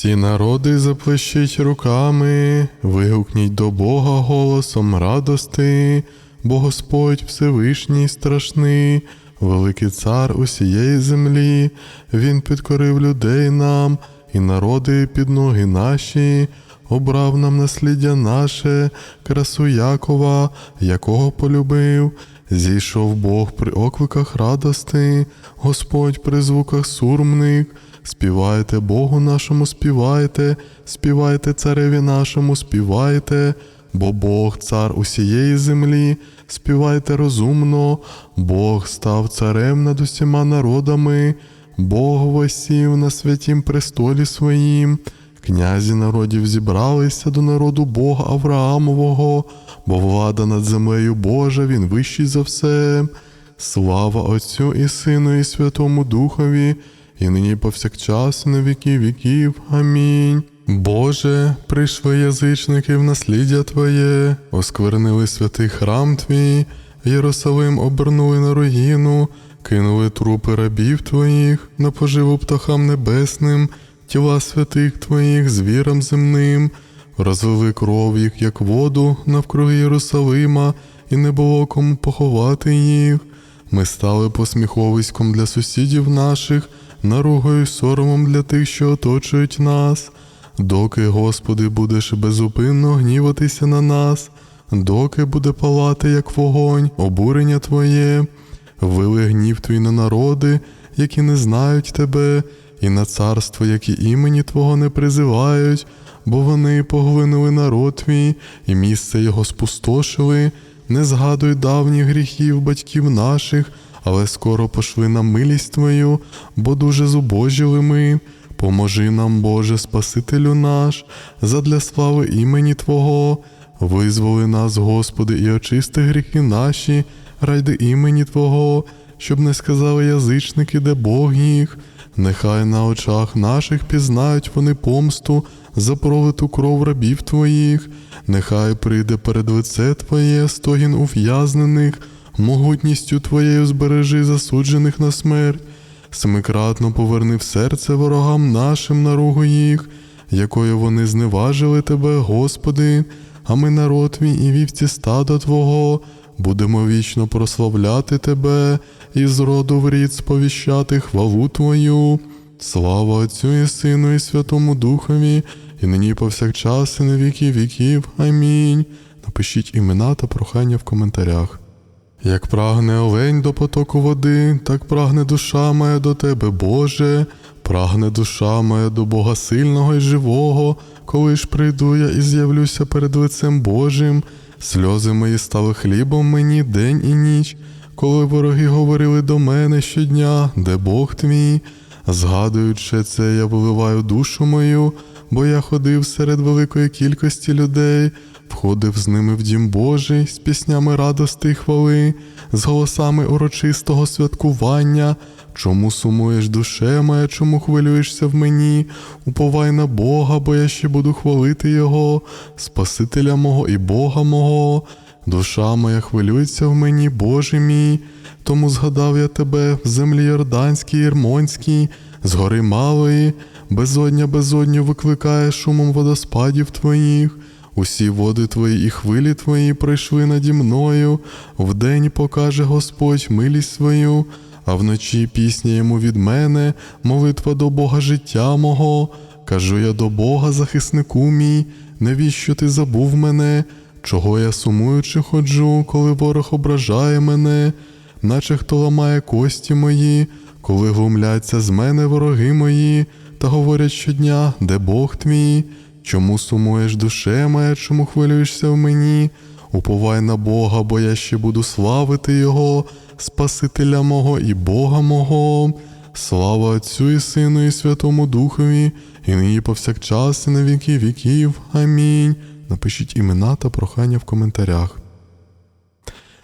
Всі народи заплещіть руками, вигукніть до Бога голосом радости, бо Господь Всевишній страшний, великий цар усієї землі, Він підкорив людей нам і народи під ноги наші, обрав нам насліддя наше, красу Якова, якого полюбив. Зійшов Бог при окликах радости, Господь при звуках сурмних. Співайте Богу нашому, співайте, співайте цареві нашому, співайте, бо Бог цар усієї землі, співайте розумно, Бог став царем над усіма народами, Бог восів на святім престолі своїм. Князі народів зібралися до народу Бога Авраамового, бо влада над землею Божа, він вищий за все. Слава Отцю і Сину, і Святому Духові, і нині повсякчас, на віки віків. Амінь. Боже, прийшли язичники в насліддя Твоє, осквернили святий храм Твій, Єрусалим обернули на руїну, кинули трупи рабів Твоїх на поживу птахам небесним, тіла святих Твоїх звірам земним, розлили кров їх, як воду, навкруги Єрусалима, і не було кому поховати їх. Ми стали посміховиськом для сусідів наших, наругою й соромом для тих, що оточують нас. Доки, Господи, будеш безупинно гніватися на нас, доки буде палати, як вогонь, обурення Твоє, вили гнів Твій на народи, які не знають Тебе, і на царство, які імені Твого не призивають, бо вони поглинули народ Твій, і місце його спустошили, не згадуй давніх гріхів батьків наших, але скоро пошли на милість Твою, бо дуже зубожили ми. Поможи нам, Боже, Спасителю наш, задля слави імені Твого, визволи нас, Господи, і очисти гріхи наші, ради імені Твого, щоб не сказали язичники, де Бог їх. Нехай на очах наших пізнають вони помсту за пролиту кров рабів Твоїх, нехай прийде перед лице Твоє стогін ув'язнених, могутністю Твоєю збережи засуджених на смерть. Семикратно поверни в серце ворогам нашим наругу їх, якою вони зневажили тебе, Господи, а ми народ твій і вівці стада Твого, будемо вічно прославляти Тебе і з роду в рід сповіщати хвалу Твою. Слава Отцю і Сину, і Святому Духові, і нині повсякчас, і на віки віків. Амінь. Напишіть імена та прохання в коментарях. Як прагне олень до потоку води, так прагне душа моя до тебе, Боже, прагне душа моя до Бога сильного і живого, коли ж прийду я і з'явлюся перед лицем Божим, сльози мої стали хлібом мені день і ніч, коли вороги говорили до мене щодня, де Бог твій. Згадуючи це, я виливаю душу мою, бо я ходив серед великої кількості людей, входив з ними в дім Божий з піснями радости й хвали, з голосами урочистого святкування. Чому сумуєш душе моя, чому хвилюєшся в мені? Уповай на Бога, бо я ще буду хвалити Його, Спасителя мого і Бога мого. Душа моя хвилюється в мені, Боже мій. Тому згадав я тебе в землі Йорданській, Єрмонській, з гори малої, безодня безодню викликає шумом водоспадів твоїх. Усі води твої і хвилі твої пройшли наді мною, вдень покаже Господь милість свою, а вночі пісня йому від мене, молитва до Бога життя мого. Кажу я до Бога, захиснику мій, навіщо ти забув мене? Чого я сумуючи ходжу, коли ворог ображає мене, наче хто ламає кості мої, коли глумляться з мене вороги мої, та говорять щодня, де Бог твій, чому сумуєш душе моя, чому хвилюєшся в мені? Уповай на Бога, бо я ще буду славити Його, Спасителя мого і Бога мого. Слава Отцю і Сину, і Святому Духові, і нині повсякчас, і на віки віків. Амінь. Напишіть імена та прохання в коментарях.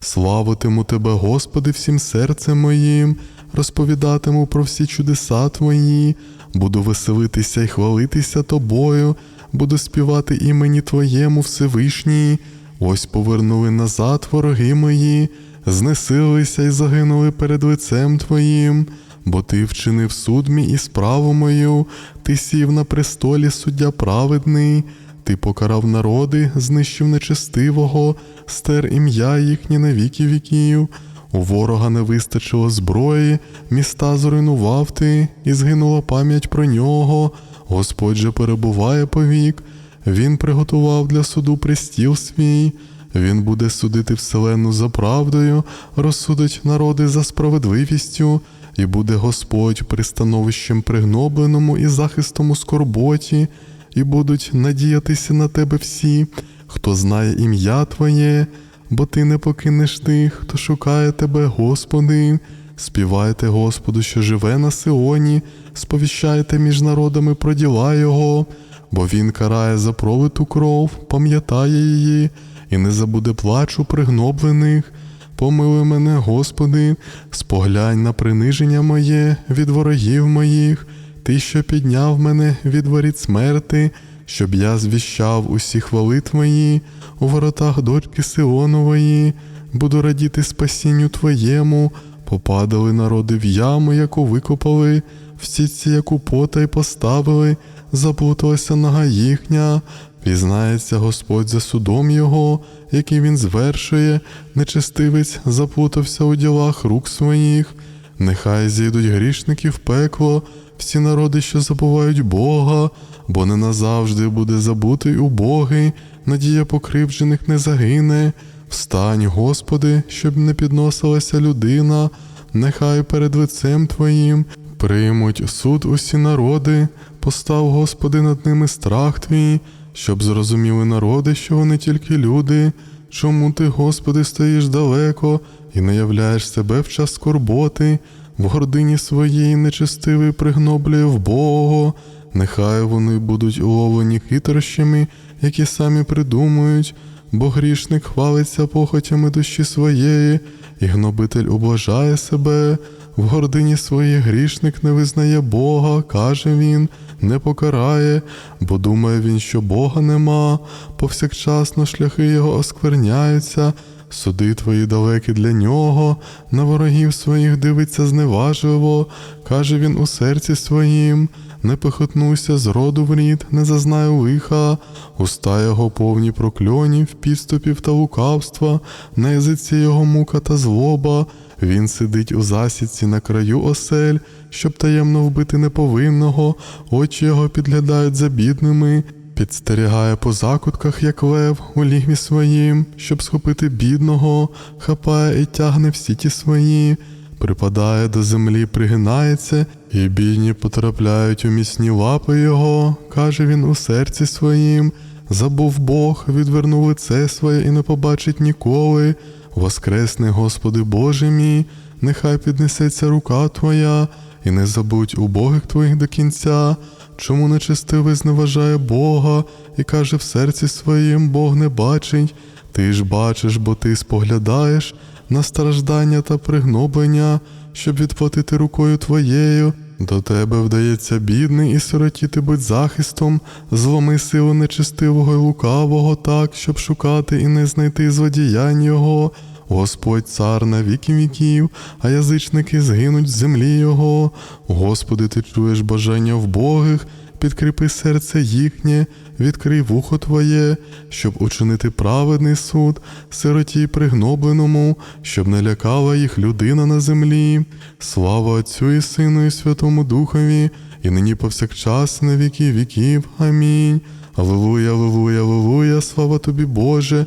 Славитиму Тебе, Господи, всім серцем моїм, розповідатиму про всі чудеса Твої, буду веселитися і хвалитися Тобою, буду співати імені Твоєму Всевишній. Ось повернули назад вороги мої, знесилися і загинули перед лицем Твоїм. бо ти вчинив суд мій і справу мою, ти сів на престолі суддя праведний, ти покарав народи, знищив нечестивого, стер ім'я їхнє на віки віків. У ворога не вистачило зброї, міста зруйнував ти, і згинула пам'ять про нього. Господь же перебуває повік, він приготував для суду пристіл свій. Він буде судити вселенну за правдою, розсудить народи за справедливістю, і буде Господь пристановищем пригнобленому і захистом у скорботі, і будуть надіятися на тебе всі, хто знає ім'я Твоє, бо ти не покинеш тих, хто шукає тебе, Господи. Співайте Господу, що живе на Сионі, сповіщайте між народами про діла Його, бо Він карає за пролиту кров, пам'ятає її і не забуде плачу пригноблених. Помилуй мене, Господи, споглянь на приниження моє від ворогів моїх, Ти, що підняв мене від воріт смерти, щоб я звіщав усі хвали Твої у воротах дочки Сионової, буду радіти спасінню Твоєму, попадали народи в яму, яку викопали, в сітці, яку потай поставили, заплуталася нога їхня, Пізнається Господь за судом його, який він звершує, нечестивець заплутався у ділах рук своїх, нехай зійдуть грішники в пекло, всі народи, що забувають Бога, бо не назавжди буде забутий убогий, надія покривджених не загине. Встань, Господи, щоб не підносилася людина, нехай перед лицем Твоїм приймуть суд усі народи, постав, Господи, над ними страх Твій щоб зрозуміли народи, що вони тільки люди. Чому ти, Господи, стоїш далеко і не являєш себе в час скорботи, в гордині своїй нечестивий пригноблює в Бога, нехай вони будуть уловлені хитрощами, які самі придумують, бо грішник хвалиться похотями душі своєї, і гнобитель ублажає себе. В гордині своїй грішник не визнає Бога, каже він, не покарає, бо думає він, що Бога нема, повсякчасно шляхи його оскверняються, суди твої далекі для нього, на ворогів своїх дивиться зневажливо, каже він у серці своїм, не похитнуся з роду в рід, не зазнаю лиха, уста його повні прокльонів, підступів та лукавства, на язиці його мука та злоба. Він сидить у засідці на краю осель, щоб таємно вбити неповинного, очі його підглядають за бідними, підстерігає по закутках, як лев, у лігві своїм, щоб схопити бідного, хапає і тягне всі ті свої, припадає до землі, пригинається, і бідні потрапляють у міцні лапи його, каже він у серці своїм. Забув Бог, відвернув лице своє і не побачить ніколи. Воскресни, Господи Боже мій, нехай піднесеться рука Твоя, і не забудь убогих Твоїх до кінця, чому нечестивий зневажає Бога і каже в серці своїм Бог не бачить, ти ж бачиш, бо ти споглядаєш на страждання та пригноблення, щоб відплатити рукою Твоєю. До тебе вдається бідний і сиротіти будь захистом, зломи силу нечестивого й лукавого так, щоб шукати і не знайти злодіянь його. Господь цар на віки віків, а язичники згинуть з землі Його. Господи, ти чуєш бажання вбогих, підкріпи серце їхнє, відкрий вухо Твоє, щоб учинити праведний суд, сироті пригнобленому, щоб не лякала їх людина на землі. Слава Отцю і Сину, і Святому Духові, і нині повсякчас на віки віків. Амінь. Аллилуйя, аллилуйя, аллилуйя, слава тобі, Боже.